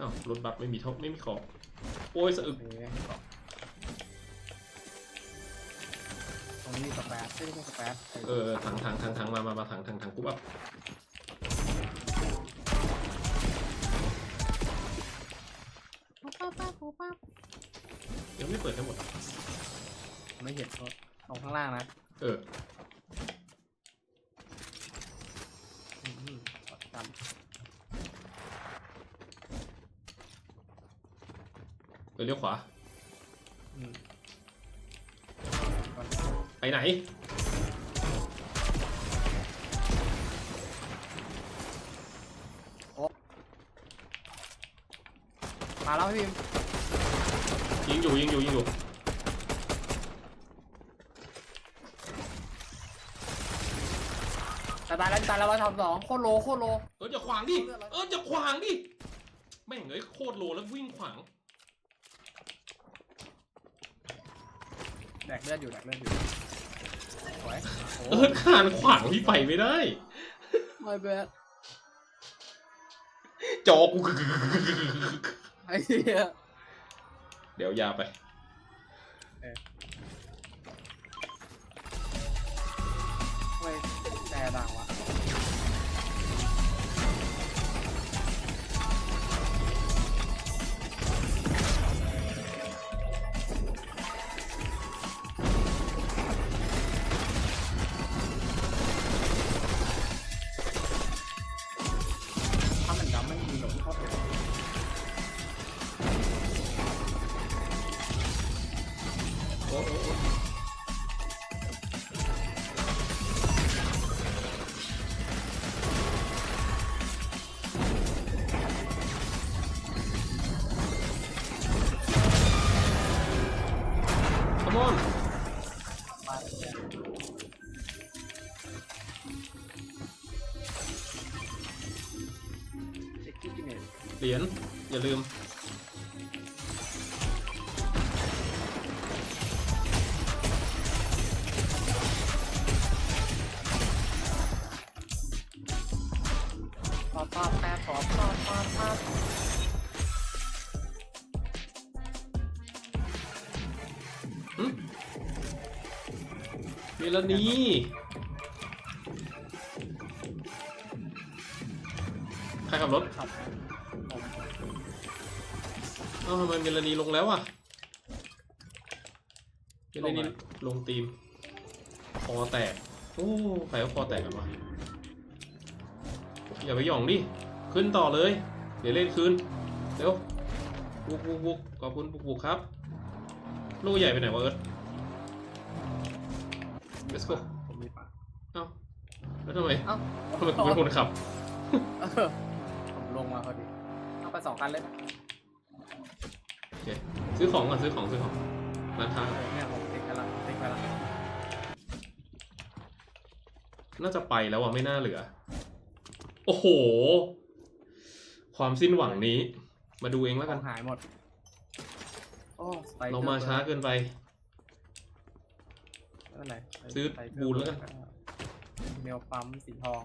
อ้าวรถบัสไม่มีเท่าไม่มีของโอ้ยสะอึกเอ๊ะตรงนี้มีสแปรไม่ใช่สแปรเออถังถังถังถังมามามาถังถังถังกูแบบปั๊บปั๊บปั๊บปั๊บยังไม่เปิดทั้งหมด ไม่เห็นก็ตรงข้างล่างนะ เอออืมจ เออเลี้ยวขวาำอืมก่อนไปไหน มาแล้วพี่พิมยิงอยู่ยิงอยู่ยิงอยู่จะตายแล้วจะตายแล้วร้อยสามสองโคตรโลโคตรโล เออจะขวางดิเออจะขวางดิแม่งเอ้ยโคตรโลแล้ววิ่งขวาง แดกเลือดอยู่แดกเลือดอยู่สวยเออคานขวางพี่ไปไม่ได้ ไม่แบดจอกูไอ้เหี้ยเดี๋ยวยาไปทำไมแต่ดังวะ โอ้โอ้โอ้ขมอน มาเนี่ยเช็คที่กินเนี่ย เหรียญอย่าลืม เมลานีใครขับรถครับเอ้าทำไมเมลานีลงแล้วอะเมลานีลงตีมคอแตก โอ้ใครก็คอแตกกันวะอย่าไปหย่องดิ ขึ้นต่อเลย เดี๋ยวเล่นคืน เร็วบุกบุกบุกขอบคุณบุกบุกครับ ลูกใหญ่ไปไหนวะเอิร์ธ Let's go ผมมีปากเอ้าแล้วทำไมเอ้าทำไมกูเป็นคนขับ เออผมลงมาพอดีเอาไปสองคันเลยนะโอเคซื้อของก่อนซื้อของซื้อของร้านค้าเออเนี่ยผมติ๊กไปละติ๊กไปละน่าจะไปแล้วอะไม่น่าเหลือ โอ้โห ความสิ้นหวังนี้ มาดูเองแล้วขกัอนงหายหมด โอ้สไปเรามาช้าเกินไป ไม่เป็นไรซื้อสไปเดร์บูนแล้วกัน เมลปั๊มสีทอง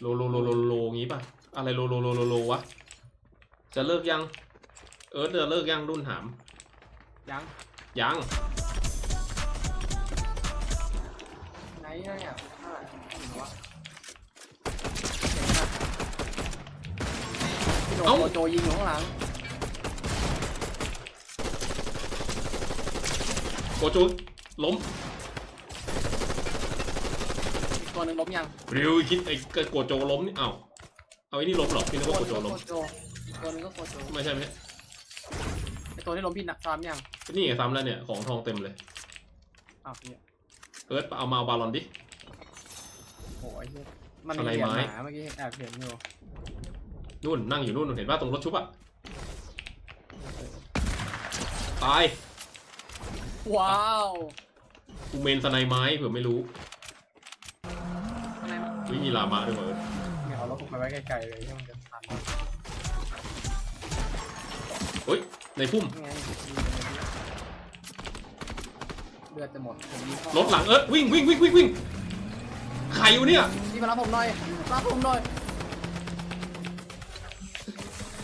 โลโลโลโลโลงี้ป่ะ อะไรโลโลโลโลโลวะ จะเลิกยัง เอิร์ธจะเลิกยังรุ่นถาม ยังยัง ไหนเนี่ยเท่าไหร่ไม่รู้วะพี่โดนโจโจยิงอยู่ข้างหลัง โกจูล้มอีกตัวหนึ่งล้มยังริวคิดไอ้โกโจล้มนี่เอ้าเอาไอ้นี่ล้มเหรอพี่นึกว่าโกโจล้มโจอีกตัวหนึงก็โคโจไม่ใช่ไหมไอตัวที่ล้มพี่นักซ้ำยังนี่ไงซ้ำแล้วเนี่ยของทองเต็มเลยอ้าวเนี่ยเอิร์ธเอามาเอาบาลอนดิโอ้ยเหี้ยมันสมีไลด์เหรียญไม้หมาเมื่อกี้แอบเห็นอยู่นู่นนั่งอยู่นู่นเห็นป่ะตรงรถชุบอะตาย ว้าวกูเมนสไนไม้เผื่อไม่รู้อะไรมันวิมีลามาด้วยเหรอเนี่ยเอารถผมไปไว้ไกลๆเลยที่มันจะทันเฮ้ยในพุ่มยังไงเลือดจะหมดผมยิงเข้ารถหลังเอิร์ธวิ่งวิ่งวิ่งวิ่งวิ่งใครอยู่เนี่ยพี่มารับผมหน่อยรับผมหน่อย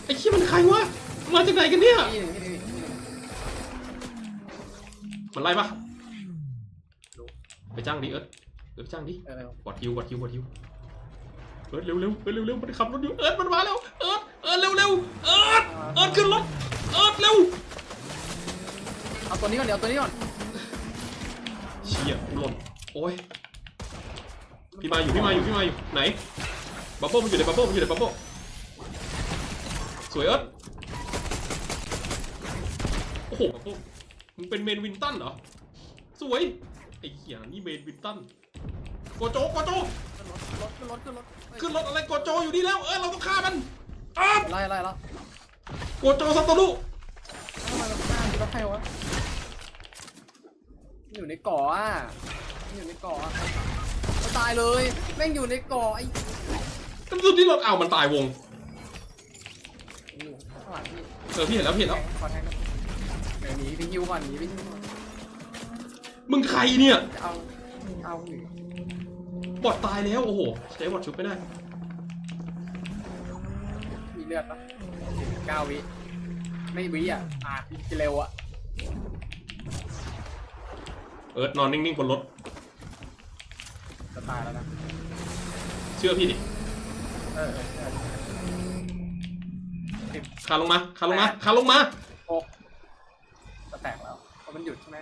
ไอ้เหี้ยมันใครวะมาจากไหนกันเนี่ยที่หนึ่งที่หนึ่งที่หนึ่ง มันไล่ปะไปจ้างดิเอิร์ธเอิร์ธไปจ้างดิเออกดคิวกดคิวกดคิวเอิร์ธเร็วเร็วเอิร์ธเร็วเร็วมันขับรถอยู่เอิร์ธมันมาแล้วเอิร์ธเอิร์ธเร็วเร็วเอิร์ธเอิร์ธขึ้นรถเอิร์ธเร็วเอาตัวนี้ก่อนเดี๋ยวเอาตัวนี้ก่อนเชี่ยกูหล่นโอ้ยพี่มาอยู่พี่มาอยู่พี่มาอยู่ไหนบับเบิ้ลมันอยู่ในบับเบิ้ลมันอยู่ในบับเบิ้ลสวยเอิร์ธโอ้โหบับเบิ้ล มึงเป็นเมนวินตันเหรอ สวย ไอ้เหี้ยนี่เมนวินตันโกโจโกโจขึ้นรถขึ้นรถขึ้นรถขึ้นรถเฮ้ยขึ้นรถอะไรโกโจอยู่นี่แล้ว เออเราต้องฆ่ามันอ้าวไล่ไล่แล้วโกโจซัตโตรุทำไมมันหน้าที่รถให้วะมันอยู่ในเกาะอะมันอยู่ในเกาะอะมันตายเลยแม่งอยู่ในเกาะไอ้กระสุนที่รถอ้าวมันตายวงอยู่ข้างหลังพี่เออพี่เห็นแล้วพี่เห็นแล้วขอแทงเดี๋ยวหนีไปฮิวก่อนหนีไปฮิวก่อนมึงใครเนี่ย จะเอาเอาหนีบอดตายแล้ว โอ้โห ใช้บอดชุบไม่ได้ มีเลือดปะเก้าวิ ไม่วิอะอะกินเร็วอะเอิร์ธนอนนิ่งๆบนรถ จะตายแล้วนะ เชื่อพี่ดิเออเออเออคานลงมาคานลงมาคานลงมา หกจะแตกแล้วเพราะมันหยุดใช่ไหม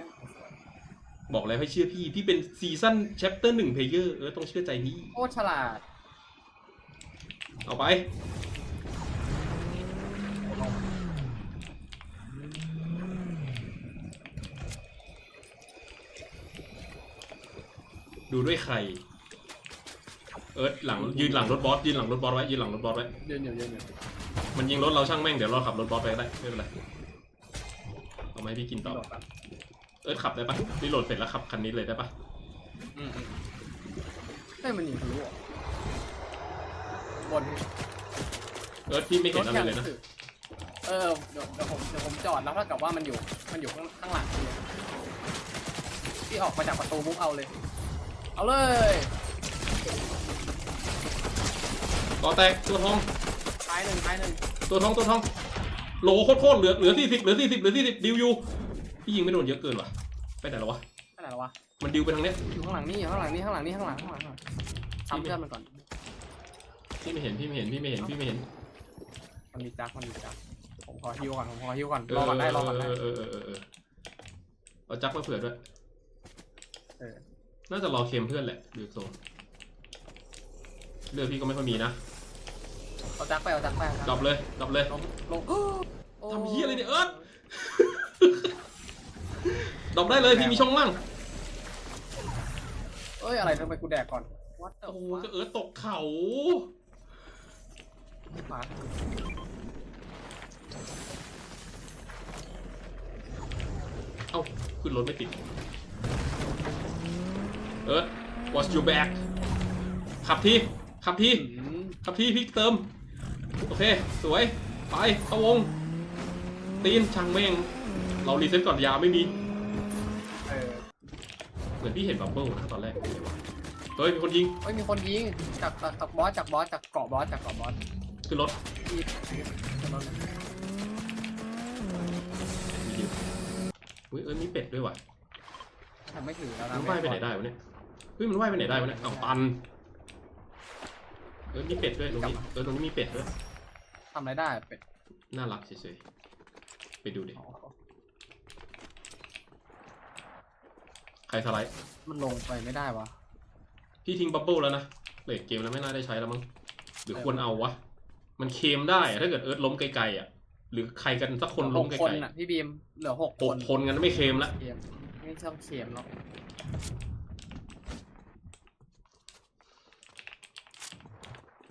บอกแล้วให้เชื่อพี่ พี่เป็นซีซั่นแชปเตอร์หนึ่งเพลเยอร์ เออต้องเชื่อใจพี่ โคตรฉลาดเอาไป ดูด้วยใคร เอิร์ธหลังยืนหลังรถบอสยืนหลังรถบอสไว้ยืนหลังรถบอสไว้เดินอยู่เดินอยู่มันยิงรถเราช่างแม่งเดี๋ยวเราขับรถบอสไปก็ได้ไม่เป็นไร เอามาให้พี่กินต่อโดดครับเอิร์ธขับได้ปะรีโหลดเสร็จแล้วขับคันนี้เลยได้ปะอืมอืมเฮ้ยมันยิงทะลุเหรอะบนเอิร์ธพี่ไม่เห็นอะไรเลยนะถสึกเออเดี๋ยวเดี๋ยวผมเดี๋ยวผมจอดแล้วถ้ากับว่ามันอยู่มันอยู่ข้างข้างหลังพี่พี่ออกมาจากประตูมุกเอาเลย เอาเลยก่อแตกตัวทองท้ายหนึ่งท้ายหนึ่งตัวทองตัวทอง โหลโคตรๆเหลือเหลือสี่สิบเหลือสี่สิบเหลือสี่สิบดิวอยู่พี่ยิงไม่โดนเยอะเกินว่ะไปไหนแล้ววะขนาดไหนวะมันดิวไปทางเนี้ยอยู่ข้างหลังนี่อยู่ข้างหลังนี่ข้างหลังนี่ข้างหลังข้างหลังข้างหลังซ้ำเพื่อนมันก่อน พี่ไม่เห็นพี่ไม่เห็นพี่ไม่เห็นพี่ไม่เห็นมันมีจักมันมีจักผมขอฮิวก่อนผมขอฮิวก่อนเอรอก่อนได้รอก่อนเอได้อเออเออเออเออเอาจักมาเผื่อด้วยเออน่าจะรอเค็มเพื่อนแหละดูทรงเลือดพี่ก็ไม่ค่อยมีนะเอาจักไปเอาจักไปเอาดรจัอกปเลยดรอปเลยลงลง ทำเหี้ยอะไรเนี่ยเอิร์ธดรอปได้เลยพี่มีช่องว่าง เอ้ยอะไรทำไมกูแดกก่อนวัดโอ้โหก็เอิร์ธตกเขามาเอ้าขึ้นรถไม่ติด เอิร์ธ watch your back ขับที ขับทีอืมขับทีพี่เติม โอเค สวย ไปเข้าวง ตีนช่างแม่ง เรารีเซ็ตก่อนยาไม่มี เออเหมือนพี่เห็นบับเบิ้ลนะตอนแรกเฮ้ยมีคนยิง เฮ้ยมีคนยิงจากจากจากบอสจากบอสจากเกาะบอสจากเกาะบอสขึ้นรถที่ขึ้นรถมียิงอุ้ยเอ้ยมีเป็ดด้วยว่ะทำไม่ถือแล้วนะมันว่ายไปไหนได้วะเนี่ยเฮ้ยมันว่ายไปไหนได้วะเนี่ยเอาตันเออมีเป็ดด้วยตรงนี้เออตรงนี้มีเป็ดด้วยทำอะไรได้เป็ดน่ารักเฉยๆ ไปดูดิอ๋อใครสไลด์ มันลงไปไม่ได้วะพี่ทิ้งบับเบิ้ลแล้วนะเลดเกมแล้วไม่น่าได้ใช้แล้วมั้ง หรือควรเอาวะ มันเคมได้อะถ้าเกิดเอิร์ธล้มไกลๆอะ หรือใครกันสักคนหล้กมไกคนลอะพี่บีม เหลือหกๆคหกนคนกันไม่เคมละเกมไม่ต้องเกมแล้ว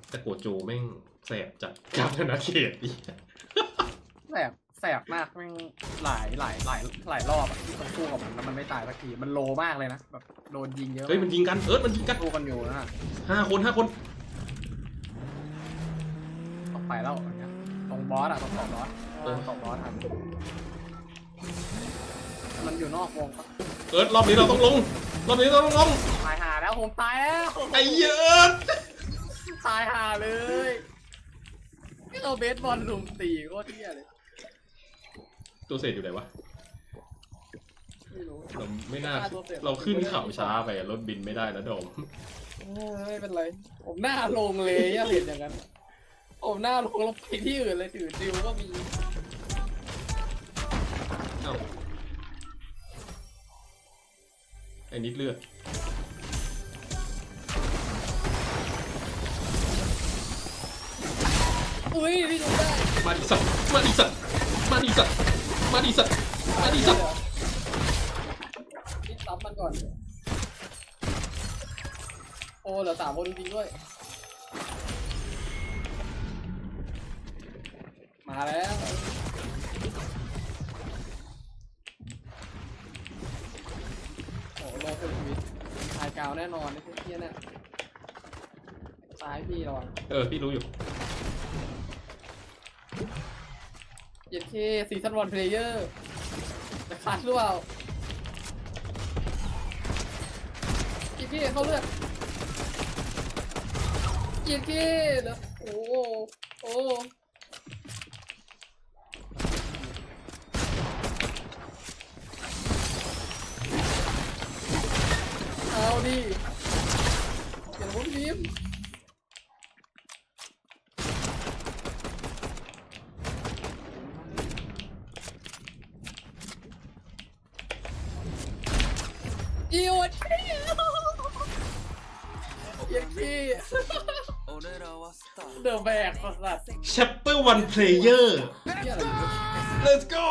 แต่โกโจแม่งแสบจัดกับธนาเขตอีกแสบแสบมากแม่งหลายหลายหลายหลายรอบอะที่ต้องสู้กับมันแล้วมันไม่ตายสักทีมันโลมากเลยนะแบบโดนยิงเยอะเฮ้ยมันยิงกันเอิร์ธมันยิงกันสู้กันอยู่นะห้าคนห้าคนออกไปแล้วอย่างเงี้ยตรงบอสอะตรงเกาะบอสตรงเกาะบอสอะมันอยู่นอกวงปะเอิร์ธรอบนี้เราต้องลงรอบนี้เราต้องลงตายหาแล้วผมตายแล้วไอ้เหี้ยเอิร์ธตายหาเลยเอาเบสบอลลุมตีโคตรเที่ยเลย ตัวเศษอยู่ไหนวะ ไม่รู้ เราไม่น่า ตัวเศษ เราขึ้นเขาช้าไปรถบินไม่ได้นะโดม เออไม่เป็นไร ผมหน้าลงเลยอย่าเห็นอย่างนั้น ผมหน้าลงแล้วไปที่อื่นเลยถือดิวก็มีเอ้าไอ้นิดเลือด อุ้ยพี่ดูได้ มาดิสัตว์มาดิสัตว์มาดิสัตว์ มาดิสัตว์มาดิสัตว์พี่ซับมันก่อน โอ้เหลือสามคนจริงๆด้วย มาแล้วโอ้โลเป็นชีวิตทายกาวแน่นอนไอ้พวกเที่ยเนี่ยซ้ายพี่ระวัง เออ พี่รู้อยู่ เคซีซั่นวันเพลเยอร์จะคัดหรือเปล่าเย็นเคเข้าเลือดเย็นเคเนอโอ้โอ้โหเอาดิเดี๋ยวผมพิมพ์อีโอดขี้เย็น กิวที่ยังที่เดอะแบกสัส Chapter 1 Player เหี้ยอะไร Let's go